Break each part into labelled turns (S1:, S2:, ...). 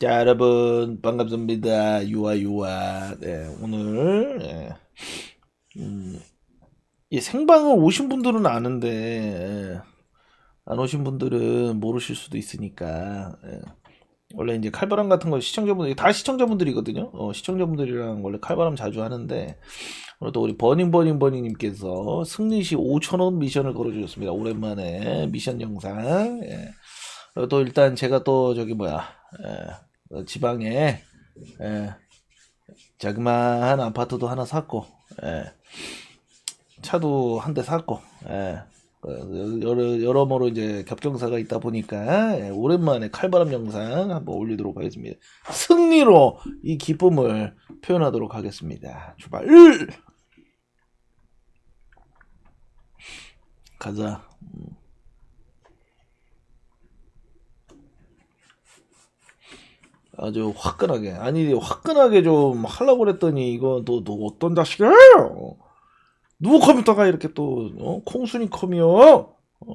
S1: 자 여러분 반갑습니다 유아 유아 네 오늘 예. 음, 이 생방을 오신 분들은 아는데 예. 안 오신 분들은 모르실 수도 있으니까 예. 원래 이제 칼바람 같은 거 시청자분들이 다 시청자분들이거든요 어, 시청자분들이랑 원래 칼바람 자주 하는데 오늘 또 우리 버닝 버닝 버닝님께서 승리시 5천원 미션을 걸어주셨습니다 오랜만에 미션 영상 예. 어, 또 일단 제가 또 저기 뭐야 예. 어, 지방에 예, 자그마한 아파트도 하나 샀고 예, 차도 한 대 샀고 예, 어, 여러 여러모로 이제 겹경사가 있다 보니까 예, 오랜만에 칼바람 영상 한번 올리도록 하겠습니다. 승리로 이 기쁨을 표현하도록 하겠습니다. 출발. 가자. 아주 화끈하게 아니 화끈하게 좀 하려고 그랬더니 이거 너, 너 어떤 자식이야? 누구 컴퓨터가 이렇게 또 어? 콩순이 컴이요? 어.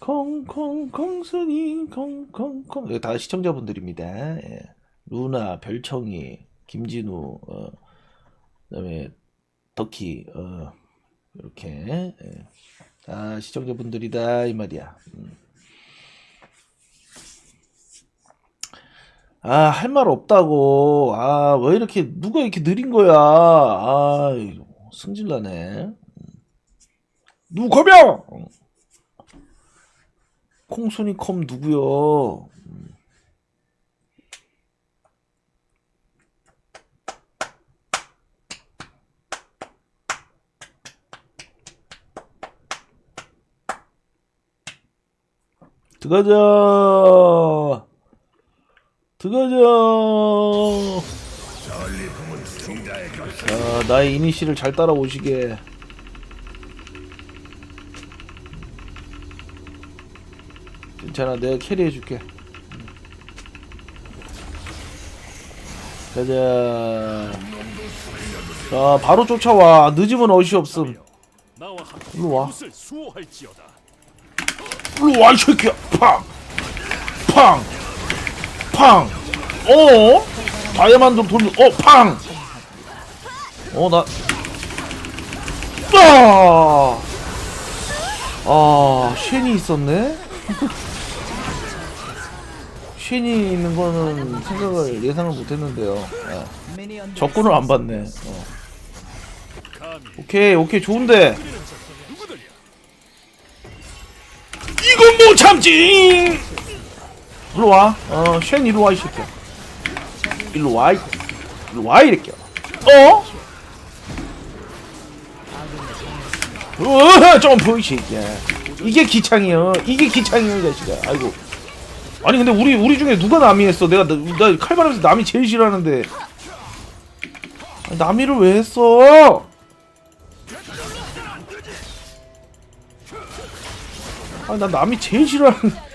S1: 콩콩 콩순이 콩콩콩 이거 다 시청자분들입니다. 예. 루나 별청이 김진우 어. 그다음에 덕희 어. 이렇게 예. 다 시청자분들이다 이 말이야. 음. 아, 할 말 없다고. 아, 왜 이렇게, 누가 이렇게 느린 거야. 아, 승질나네. 누구 컴이야? 콩순이 컴 누구요? 들어가자. 들어가자. 자, 나의 이니시를 잘 따라오시게. 괜찮아, 내가 캐리해줄게. 가자. 자, 바로 쫓아와. 늦으면 어시 없음.
S2: 나와 함께
S1: 일로 와. 일로 와, 이 새끼야. 팡! 팡! 팡! 어? 다이아만드 돌, 어, 팡! 어, 나. 아! 아, 쉔이 있었네? 쉔이 있는 거는 생각을 예상을 못 했는데요. 예. 적군을 안 봤네. 어. 오케이, 오케이, 좋은데. 이건 못 참지! 일로 와. 어, 쉔 이리 와, 이 새끼야. 일로 와, 이 일로 와, 이렇게. 어? 어, 점프, 이 새끼야. 이게 기창이야. 이게 기창이야, 이 자식아. 아이고. 아니, 근데 우리, 우리 중에 누가 남이 했어? 내가, 나, 나 칼바람에서 남이 제일 싫어하는데. 남이를 왜 했어? 아니, 난 남이 제일 싫어하는.
S2: 오늘은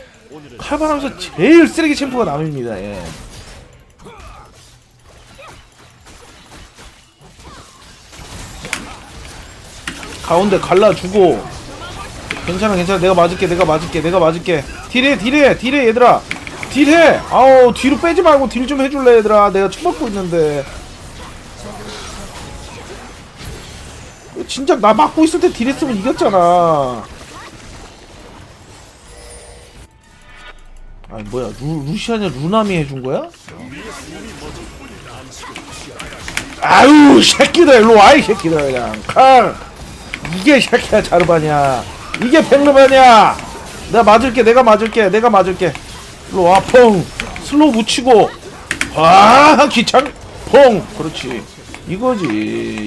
S1: 칼바람에서 제일 쓰레기 챔프가 남입니다. 예. 가운데 갈라주고. 괜찮아 괜찮아. 내가 맞을게 내가 맞을게 내가 맞을게. 딜해 딜해 딜해 얘들아. 딜해. 아우 뒤로 빼지 말고 딜 좀 해줄래 얘들아. 내가 처먹고 있는데. 진작 나 막고 있을 때 딜했으면 이겼잖아 아니 뭐야 루, 루시아냐 루나미 해준 거야? 아유 새끼들 일로 와이 새끼들 그냥. 칼! 이게 새끼야 자르바냐 이게 백르바냐 내가 맞을게 내가 맞을게 내가 맞을게. 일로 와퐁 슬로우 묻히고. 아 기창 퐁 그렇지. 이거지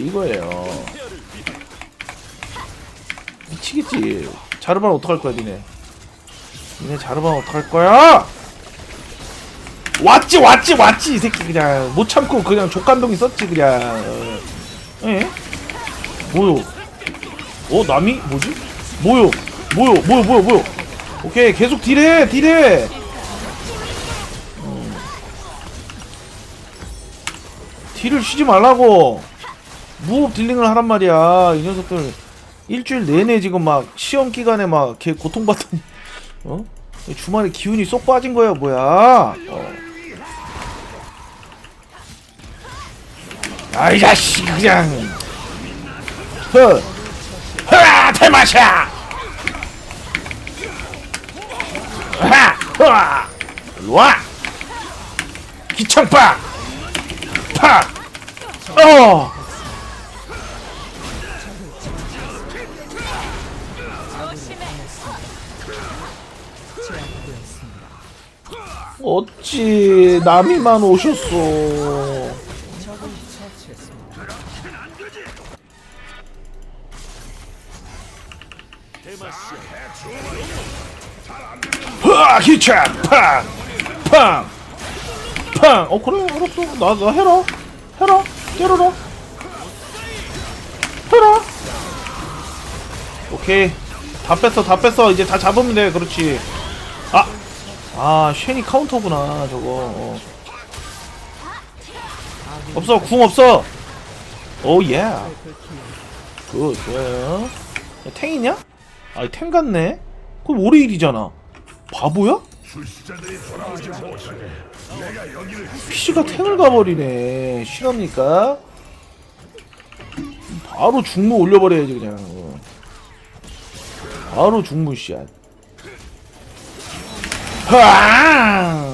S1: 이거예요. 미치겠지. 자르반 어떡할 거야 니네 니네 자르반 어떡할 거야 왔지 왔지 왔지 이 새끼 그냥 못 참고 그냥 족간동이 썼지 그냥 어. 에? 뭐요? 어 남이 뭐지? 뭐요? 뭐요? 뭐요? 뭐요? 뭐요? 오케이 계속 딜해 딜해 음. 딜을 쉬지 말라고 무호흡 딜링을 하란 말이야 이 녀석들 일주일 내내 지금 막 시험 기간에 막 걔 고통받던 어? 주말에 기운이 쏙 빠진 거야 뭐야? 어. 아이 자식 그냥. 허허 대마샤 하허 일로와. 기창파. 파 어 어찌 남이만 오셨어
S2: 대마시아
S1: 흐아 기차! 팡팡팡! 어 그래 알았어. 나 나 해라. 해라. 때려라. 해라. 오케이. 다 뺐어 다 뺐어. 이제 다 잡으면 돼. 그렇지 아아 쉔이 카운터구나 저거 어. 없어 궁 없어 오예 굿 좋아요 야, 탱이냐? 아탱 같네 그럼 오레일이잖아 바보야? 피시가 탱을 가버리네 실합니까? 바로 중무 올려버려야지 그냥 어. 바로 중무 씨앗 하!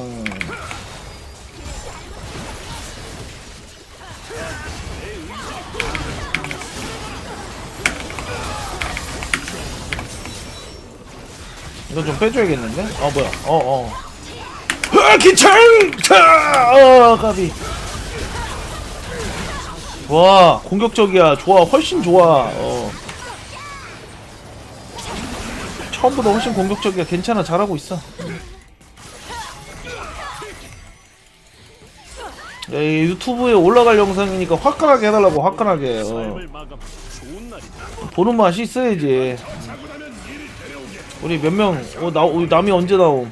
S1: 이건 좀 빼줘야겠는데? 아 뭐야. 어어. 아 기창! 차! 어 까비. 좋아. 공격적이야. 좋아. 훨씬 좋아. 어. 처음보다 훨씬 공격적이야. 괜찮아. 잘하고 있어 야, 이 유튜브에 올라갈 영상이니까 화끈하게 해달라고 화끈하게 어. 보는 맛이 있어야지 우리 몇 명, 어, 나, 우리 남이 언제 나옴?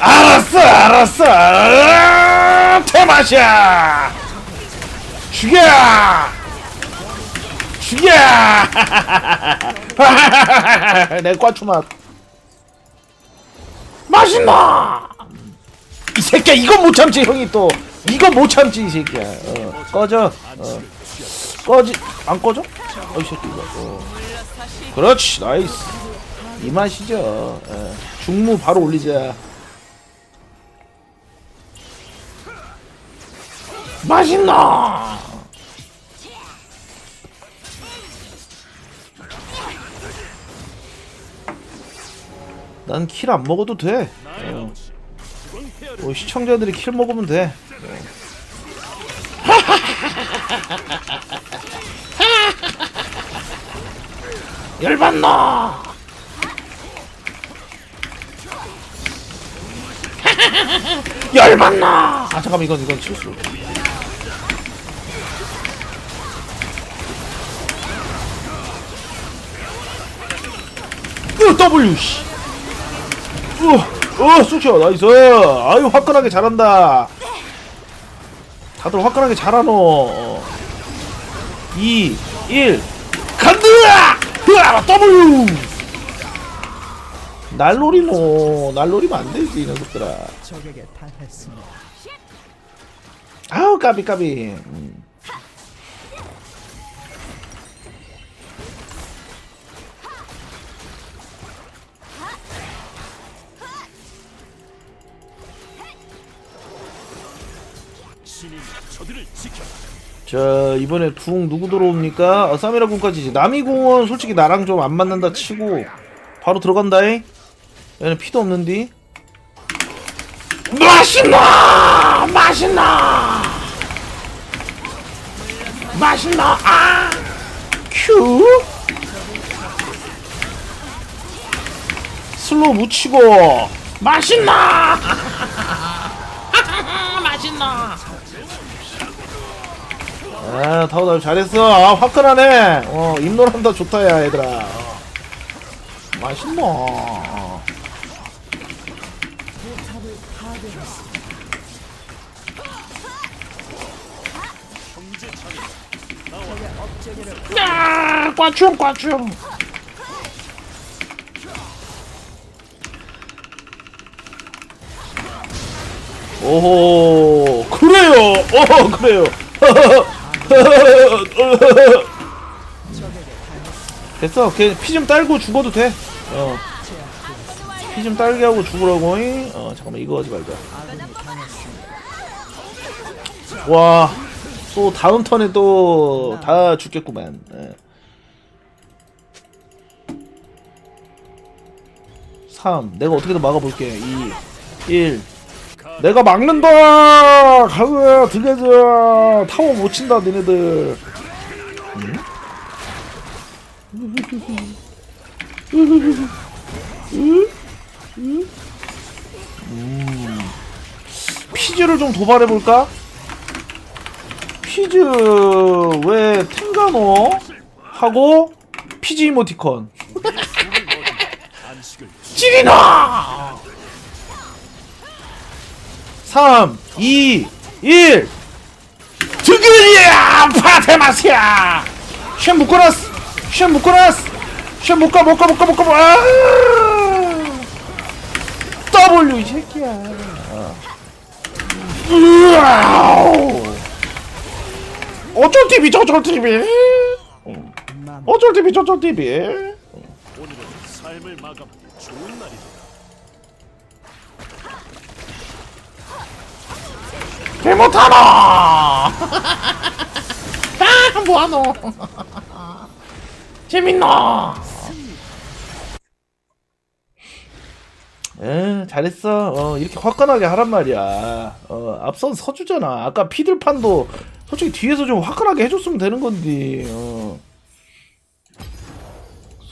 S1: 알았어, 알았어! 아, 테마샤! 죽여! 죽여! 내 꽈추맛. 맛있나? 이 새끼야, 이건 못 참지, 형이 또. 이건 못 참지, 이 새끼야. 어, 꺼져. 어. 꺼지 안 꺼져? 어이 새끼 이거 어. 그렇지 나이스 이 맛이죠 예. 중무 바로 올리자 맛있나 난 킬 안 먹어도 돼.
S2: 헤아려
S1: 뭐 시청자들이 킬 먹으면 돼. 열받나? 열받나? 아 잠깐만 이건 이건 실수. 으 W 씨 어, 어, 쑤셔, 나이스. 아유, 화끈하게 잘한다. 다들 화끈하게 잘하노. 어. 2, 1, 간다! 으아, W! 날놀이노. 날놀이면 안 되지, 이 녀석들아. 아우, 까비, 까비. 음. 자, 이번에 궁 누구 들어옵니까? 아, 사미라 궁까지. 남이 궁은 솔직히 나랑 좀 안 맞는다 치고, 바로 들어간다잉? 얘는 피도 없는디? 맛있나! 맛있나! 맛있나! 아! 큐! 슬로우 묻히고! 맛있나! 아, 타워다 잘했어. 아, 화끈하네. 어, 입놀한다 좋다, 야, 얘들아. 맛있어. 야, 꽈충, 꽈충. 오호, 그래요. 어, 그래요. 됐어. 피좀 딸고 죽어도 돼 어 피 좀 딸게 하고 죽으라고 잉? 어 잠깐만. 이거 하지 말자. 와. 또 다음 턴에 또 다 죽겠구만. 예. 3 내가 어떻게든 막아볼게. 2 1 내가 막는다! 가자 들려줘! 타워 못 친다 니네들. 음. 피즈를 좀 도발해볼까? 피즈 왜 탱가노 하고 피즈 이모티콘. 찌리나 3 2 1 드그리야! 파테마시아 쉔 묶어놨어 쉔 묶어놨어 쉔 묶어 묶어 묶어 묶어 묶어. 아! W 이 새끼야. 으아우. 어쩔 TV 저쩔 TV
S3: 맘
S1: 어쩔 TV 저쩔 TV
S2: 오늘은 삶을 마감. 좋은 날이다.
S1: 개 못하노 아 뭐하노. 재밌노! 에 잘했어. 어 이렇게 화끈하게 하란 말이야. 어 앞선 서주잖아. 아까 피들판도 솔직히 뒤에서 좀 화끈하게 해줬으면 되는 건데 어.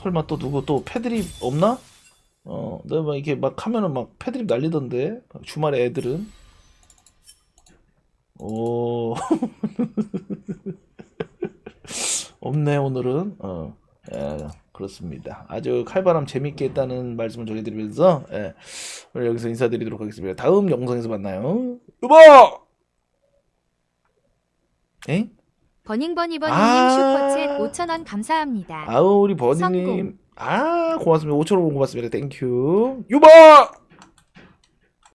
S1: 설마 또 누구 또 패드립 없나? 어 내가 막 이렇게 막 하면은 막 패드립 날리던데. 주말에 애들은 오. 없네 오늘은. 어 예, 그렇습니다. 아주 칼바람 재밌게 했다는 말씀을 전해드리면서 예, 오늘 여기서 인사드리도록 하겠습니다. 다음 영상에서 만나요. 여보 에?
S4: 버닝버니버니님
S1: 아.
S4: 슈퍼챗 5,000원 감사합니다.
S1: 아우 우리 버니님.
S4: 성공.
S1: 아 고맙습니다. 5천원 고맙습니다. 땡큐 유바